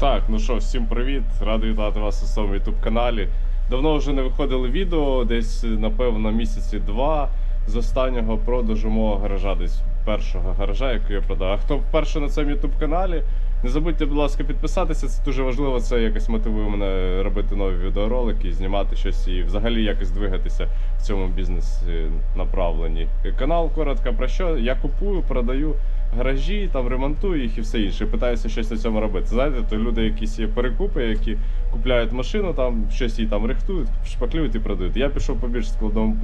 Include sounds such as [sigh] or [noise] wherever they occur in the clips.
Так, ну що, всім привіт! Радий вітати вас у своєму youtube каналі. Давно вже не виходили відео, десь, напевно, місяці два з останнього продажу мого гаража, десь першого гаража, який я продав. А хто вперше на цьому youtube каналі, не забудьте, будь ласка, підписатися. Це дуже важливо. Це якось мотивує мене робити нові відеоролики, знімати щось і взагалі якось двигатися в цьому бізнес направленні. Канал коротко про що? Я купую, продаю гаражі, там ремонтую їх і все інше. Питаюся щось на цьому робити. Знаєте, то люди якісь є перекупи, які купляють машину, там щось її там рихтують, шпаклюють і продають. Я пішов по більш складному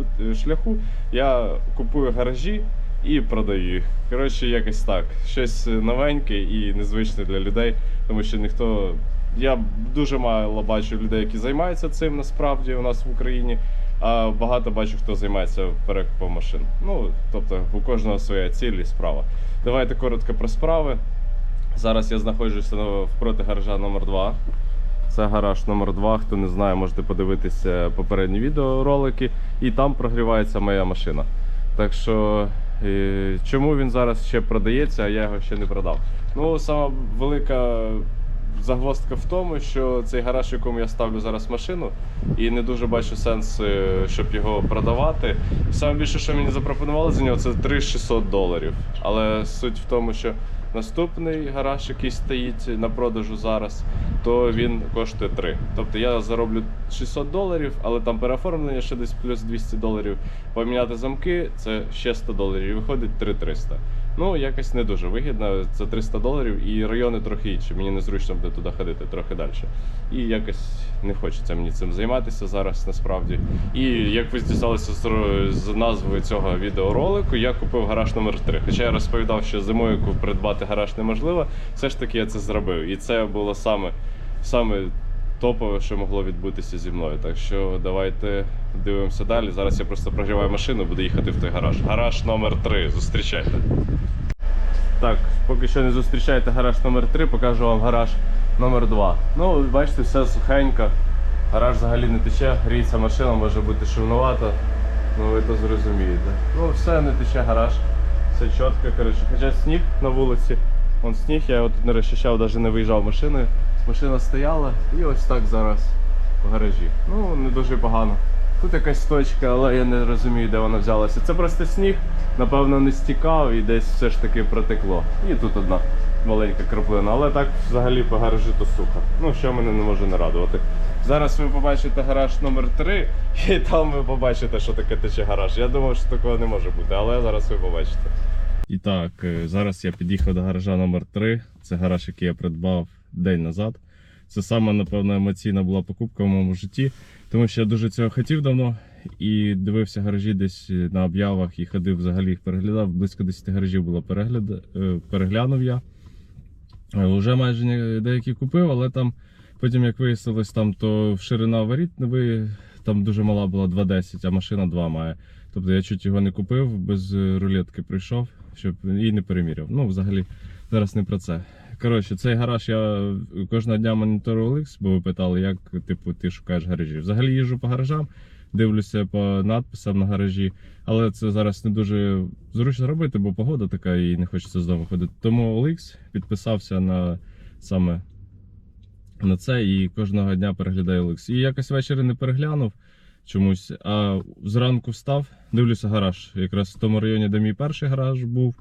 шляху. Я купую гаражі і продаю. Коротше, якось так. Щось новеньке і незвичне для людей, тому що ніхто. Я дуже мало бачу людей, які займаються цим насправді у нас в Україні. А багато бачу, хто займається перекупом машин. Ну, тобто, у кожного своя ціль і справа. Давайте коротко про справи. Зараз я знаходжуся на- впроти гаража номер 2 Це гараж номер 2 Хто не знає, можете подивитися попередні відеоролики. І там прогрівається моя машина. Так що, е, чому він зараз ще продається, а я його ще не продав? Ну, сама велика загвоздка в тому, що цей гараж, в якому я ставлю зараз машину, і не дуже бачу сенс, е, щоб його продавати. Саме більше, що мені запропонували за нього, це 3600 доларів. Але суть в тому, що наступний гараж, який стоїть на продажу зараз, то він коштує 3. Тобто я зароблю 600 доларів, але там переоформлення ще десь плюс 200 доларів. Поміняти замки це ще 100 доларів. Виходить 3300. Ну, якось не дуже вигідно. Це 300 доларів і райони трохи інші. Мені незручно буде туди ходити трохи далі. І якось не хочеться мені цим займатися зараз насправді. І як ви дізналися з, з назви цього відеоролику, я купив гараж номер 3 Хоча я розповідав, що зимою придбати гараж неможливо, все ж таки я це зробив. І це було саме, саме топове, що могло відбутися зі мною. Так що давайте дивимося далі. Зараз я просто прогріваю машину, буду їхати в той гараж. Гараж номер 3 Зустрічайте. Так, поки що не зустрічаєте гараж номер 3 покажу вам гараж номер 2 Ну, бачите, все сухенько. Гараж взагалі не тече, гріється машина, може бути шумновато. Ну ви то зрозумієте. Ну, все не тече гараж. Все чітко, коротше. Хоча сніг на вулиці. Вон сніг, я його не розчищав, навіть не виїжджав машиною. Машина стояла і ось так зараз в гаражі. Ну, не дуже погано. Тут якась точка, але я не розумію, де вона взялася. Це просто сніг, напевно, не стікав і десь все ж таки протекло. І тут одна маленька краплина. Але так взагалі по гаражі то сухо. Ну, що мене не може не радувати. Зараз ви побачите гараж номер 3 [laughs] і там ви побачите, що таке тече гараж. Я думав, що такого не може бути, але зараз ви побачите. І так, е, зараз я під'їхав до гаража номер 3 Це гараж, який я придбав день назад. Це саме, напевно, емоційна була покупка в моєму житті, тому що я дуже цього хотів давно і дивився гаражі десь на об'явах і ходив взагалі їх переглядав. Близько 10 гаражів було перегляд... е, переглянув я. Е, Уже майже деякі купив, але там потім, як вияснилось, там то ширина воріт там дуже мала була 2,10, а машина 2 має. Тобто я чуть його не купив, без рулетки прийшов, щоб і не переміряв. Ну, взагалі, зараз не про це. Коротше, цей гараж я кожного дня моніторю OLX, бо ви питали, як типу, ти шукаєш гаражі. Взагалі їжджу по гаражам, дивлюся по надписам на гаражі, але це зараз не дуже зручно робити, бо погода така і не хочеться з дому ходити. Тому OLX підписався на саме на це і кожного дня переглядаю OLX. І якось ввечері не переглянув чомусь, а зранку встав, дивлюся гараж. Якраз в тому районі, де мій перший гараж був.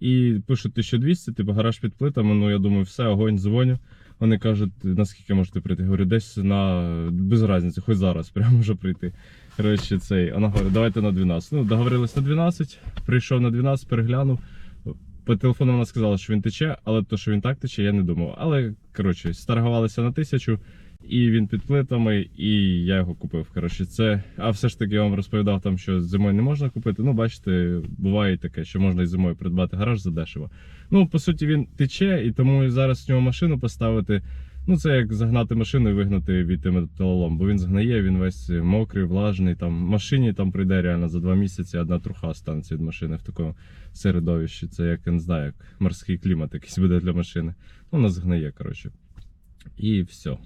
І пишуть 1200, типу гараж під плитами. Ну я думаю, все, огонь, дзвоню. Вони кажуть, наскільки можете прийти? Говорю, десь на без різниці, хоч зараз, прямо може прийти. Коротше, цей. Вона говорить, давайте на 12. Ну, договорились на 12, прийшов на 12, переглянув. По телефону вона сказала, що він тече, але то, що він так тече, я не думав. Але коротше, старгувалися на тисячу, і він під плитами, і я його купив. Коротше, це. А все ж таки я вам розповідав там, що зимою не можна купити. Ну, бачите, буває таке, що можна і зимою придбати гараж за дешево. Ну, по суті, він тече, і тому зараз в нього машину поставити. Ну, це як загнати машину і вигнати від металолом, бо він згниє, він весь мокрий, влажний. Там машині там прийде реально за два місяці одна труха станеться від машини в такому середовищі. Це як я не знаю, як морський клімат якийсь буде для машини. Ну, вона згниє, коротше. І все.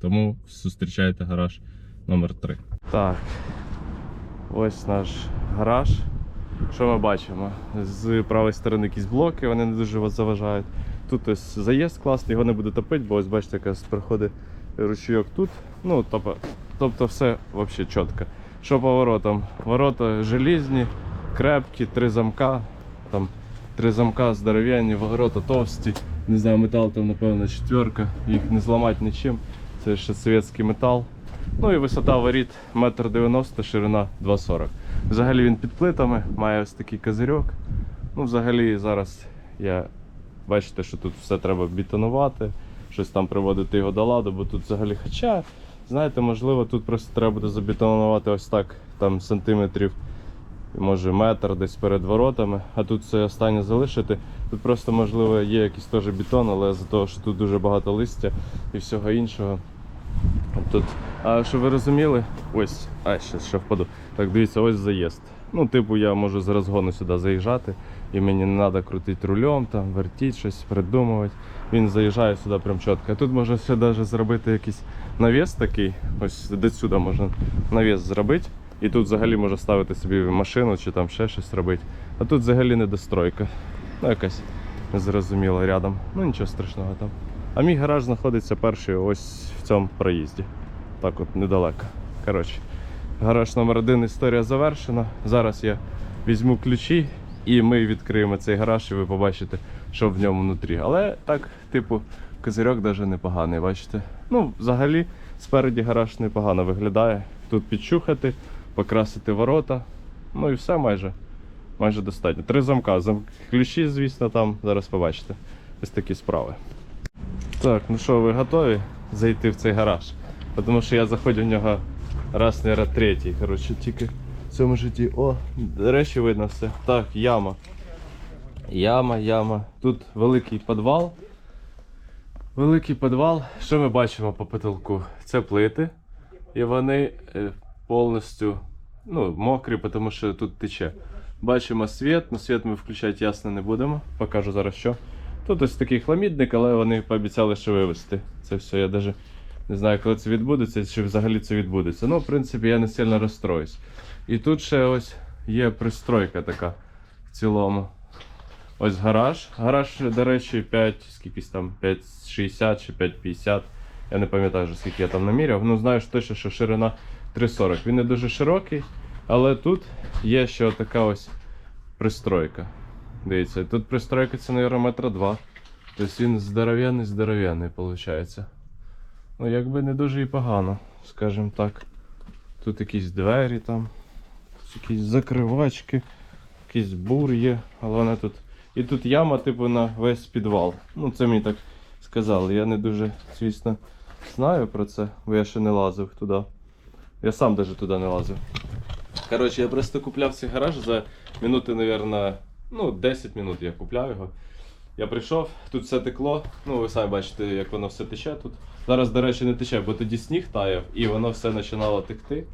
Тому зустрічайте гараж номер 3 Так. Ось наш гараж. Що ми бачимо? З правої сторони якісь блоки, вони не дуже вас заважають. тут ось заїзд класний, його не буду топити, бо ось бачите, якраз проходить ручійок тут. Ну, тобто, тобто все взагалі чітко. Що по воротам? Ворота желізні, крепкі, три замка. Там три замка здоров'яні, ворота товсті. Не знаю, метал там, напевно, четверка, їх не зламати нічим. Це ще совєтський метал. Ну і висота воріт 1,90 м, ширина 2,40 Взагалі він під плитами, має ось такий козирьок. Ну, взагалі зараз я бачите, що тут все треба бетонувати, щось там приводити його до ладу, бо тут взагалі хоча, знаєте, можливо, тут просто треба буде забетонувати ось так, там сантиметрів, може метр десь перед воротами, а тут це останнє залишити. Тут просто, можливо, є якийсь теж бетон, але за того, що тут дуже багато листя і всього іншого. Тут, а щоб ви розуміли, ось, а ще, ще впаду. Так, дивіться, ось заїзд. Ну, типу, я можу з розгону сюди заїжджати, і мені не треба крутити рулем, там, вертіти щось, придумувати. Він заїжджає сюди прям чітко. Тут можна ще навіть зробити якийсь навіс такий, ось до сюди можна навіс зробити. І тут взагалі можна ставити собі машину чи там ще щось робити. А тут взагалі недостройка. Ну, якась незрозуміла рядом. Ну нічого страшного там. А мій гараж знаходиться перший ось в цьому проїзді. Так от недалеко. Коротше, гараж номер один історія завершена. Зараз я візьму ключі і ми відкриємо цей гараж, і ви побачите, що в ньому внутрі. Але так, типу, козирьок навіть непоганий, бачите. Ну, взагалі, спереді гараж непогано виглядає. Тут підчухати, покрасити ворота. Ну і все майже. Майже достатньо. Три замка. Зам... Ключі, звісно, там зараз побачите. Ось такі справи. Так, ну що, ви готові зайти в цей гараж? Тому що я заходжу в нього раз, раз третій. Коротше, тільки в цьому житті. О, до речі, видно все. Так, яма. Яма, яма. Тут великий підвал. Великий підвал. Що ми бачимо по потолку? Це плити. І вони е, повністю ну, мокрі, тому що тут тече. Бачимо світ, але світ ми включати ясно не будемо. Покажу зараз що. Тут ось такий хламідник, але вони пообіцяли, що вивезти. Це все. Я навіть не знаю, коли це відбудеться, чи взагалі це відбудеться. Ну, в принципі, я не сильно розстроюсь. І тут ще ось є пристройка така в цілому. Ось гараж. Гараж, до речі, 5, скількись там 5,60 чи 5,50. Я не пам'ятаю, скільки я там наміряв. Ну, знаю точно, що ширина 3,40. Він не дуже широкий, але тут є ще така ось пристройка. Дивіться, тут пристройка це, мабуть, метра два. Тобто він здоров'яний, здоров'яний, виходить. Ну, якби не дуже і погано, скажімо так. Тут якісь двері там, якісь закривачки, якийсь бур є, але тут. І тут яма, типу, на весь підвал. Ну, це мені так сказали. Я не дуже, звісно, знаю про це, бо я ще не лазив туди. Я сам навіть туди не лазив. Коротше, я просто купляв цей гараж за минути, мабуть, ну, 10 минут я купляв його. Я прийшов, тут все текло. Ну, ви самі бачите, як воно все тече тут. Зараз, до речі, не тече, бо тоді сніг таяв і воно все починало текти.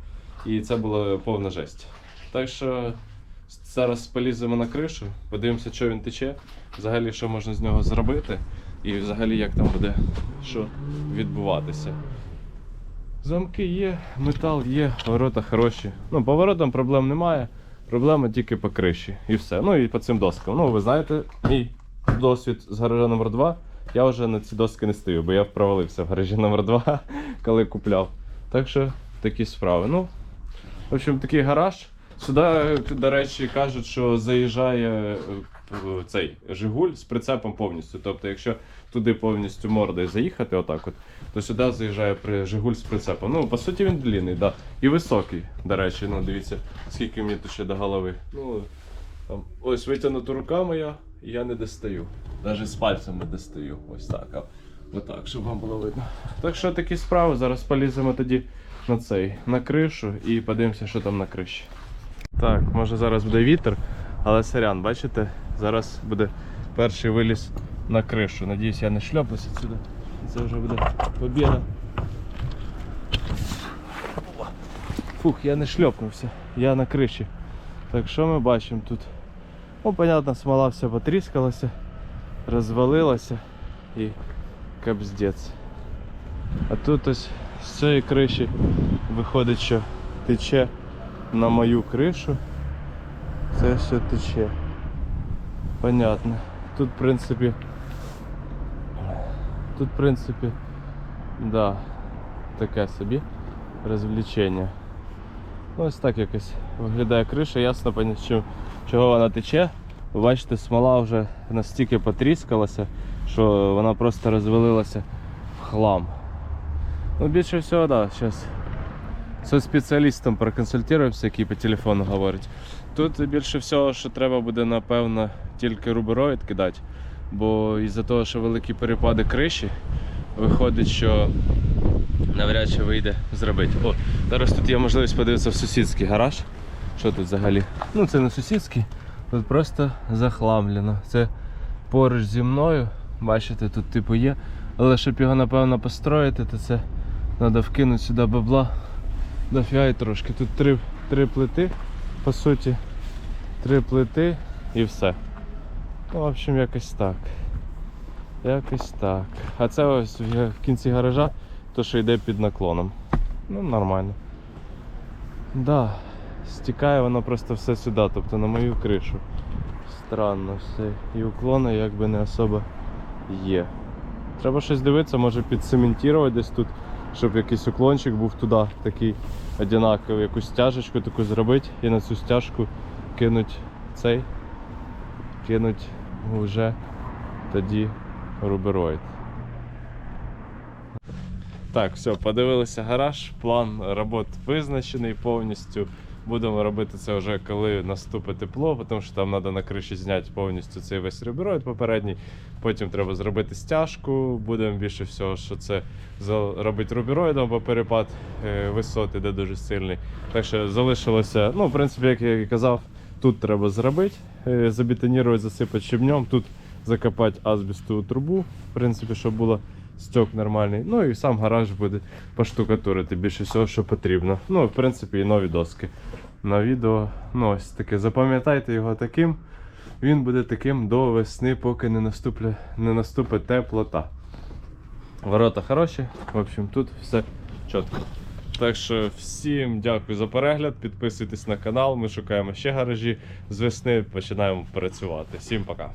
І це була повна жесть. Так що зараз поліземо на кришу, подивимося, що він тече, взагалі, що можна з нього зробити, і взагалі як там буде що відбуватися. Замки є, метал є, ворота хороші. Ну, по воротам проблем немає. Проблема тільки по криші. І все. Ну і по цим доскам. Ну, ви знаєте, мій досвід з гаража номер 2 Я вже на ці доски не стою, бо я провалився в гаражі номер 2 [laughs] коли купляв. Так що такі справи. Ну, в общем, такий гараж. Сюди, до речі, кажуть, що заїжджає е, цей Жигуль з прицепом повністю. Тобто, якщо туди повністю мордою заїхати, отак от, то сюди заїжджає при Жигуль з прицепом. Ну, по суті, він длинний, да. І високий, до речі, ну дивіться, скільки мені тут ще до голови. Ну, там, ось витягнута рука моя, і я не достаю. Навіть з пальцем не достаю. Ось так. А, отак, щоб вам було видно. Так що такі справи. Зараз поліземо тоді на цей, на кришу і подивимося, що там на криші. Так, може зараз буде вітер, але сорян, бачите, зараз буде перший виліз на кришу. Надіюсь, я не шльопнуся сюди. Це вже буде побіда. Фух, я не шльопнувся, я на криші. Так що ми бачимо тут? Ну, понятно, смола вся потріскалася, розвалилася і капздець. А тут ось з цієї криші виходить, що тече на мою кришу. Це все тече. Понятно. Тут, в принципі, тут, в принципі, да, таке собі розвлечення. Ну, ось так якось виглядає криша, ясно, чого вона тече. Бачите, смола вже настільки потріскалася, що вона просто розвалилася в хлам. Ну, більше всього, так, да, зараз з спеціалістом проконсультуємося, який по телефону говорить. Тут більше всього, що треба буде, напевно, тільки рубероїд кидати, бо із-за того, що великі перепади криші, виходить, що навряд чи вийде зробити. О, зараз тут є можливість подивитися в сусідський гараж. Що тут взагалі? Ну це не сусідський, тут просто захламлено. Це поруч зі мною. Бачите, тут типу є. Але щоб його напевно построїти, то це треба вкинути сюди бабла. Дофіга й трошки. Тут три, три плити, по суті. Три плити і все. Ну, в общем, якось так. Якось так. А це ось в кінці гаража, то що йде під наклоном. Ну, нормально. Да, стікає воно просто все сюди, тобто на мою кришу. Странно все. І уклони якби не особо є. Треба щось дивитися, може підцементувати десь тут, щоб якийсь уклончик був туди, такий одинаковий, якусь стяжечку таку зробити і на цю стяжку кинуть цей, кинуть вже тоді рубероїд. Так, все, подивилися гараж, план робот визначений повністю. Будемо робити це вже коли наступить тепло, тому що там треба на криші зняти повністю цей весь рубероїд попередній. Потім треба зробити стяжку. Будемо більше всього, що це робити рубероїдом, бо перепад е, висот дуже сильний. Так що залишилося, ну, в принципі, як я і казав, тут треба зробити, е, забетонувати, засипати щебнем, тут закопати азбістову трубу, в принципі, щоб було стек нормальний. Ну і сам гараж буде поштукатурити більше всього, що потрібно. Ну, в принципі, і нові доски. На відео, ну ось таке. Запам'ятайте його таким. Він буде таким до весни, поки не наступле, не наступить теплота. Ворота хороші. В общем, тут все чітко. Так що всім дякую за перегляд. Підписуйтесь на канал. Ми шукаємо ще гаражі. З весни починаємо працювати. Всім пока.